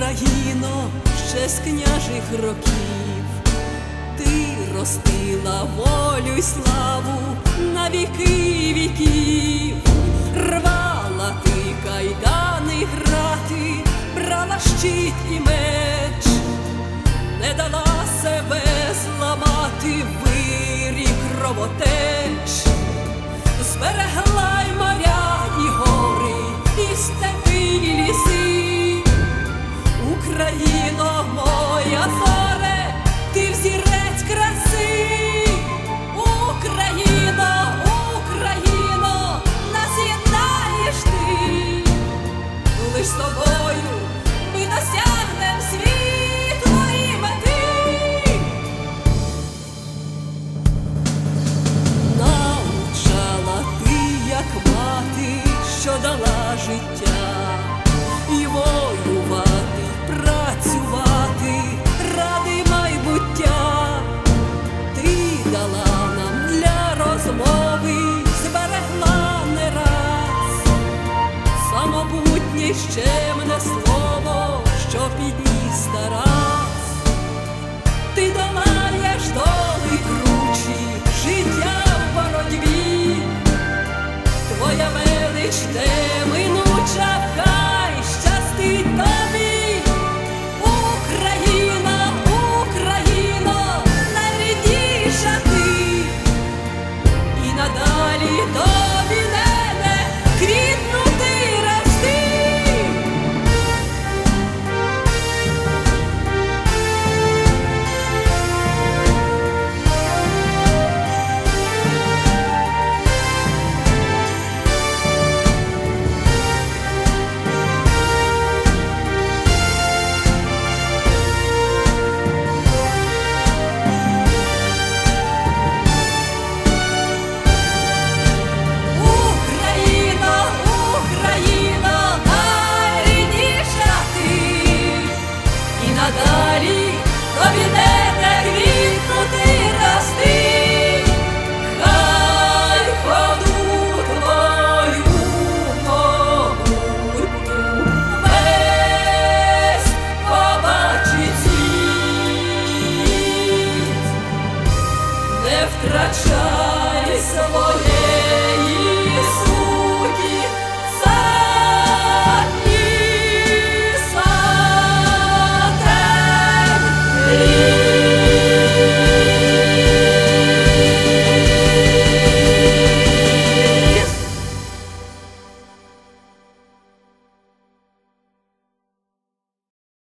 Україно, ще з княжих років, ти ростила волю й славу на віки віків, рвала ти кайдани грати, брала щит і меч, не дала себе зламати вирі кровотеч зберегла й моря, і гори, і степи, що дала життя, і воювати, працювати ради майбуття. Ти дала нам для розмови, зберегла не раз самобутнє ще щемне слово, що підніс втрачай.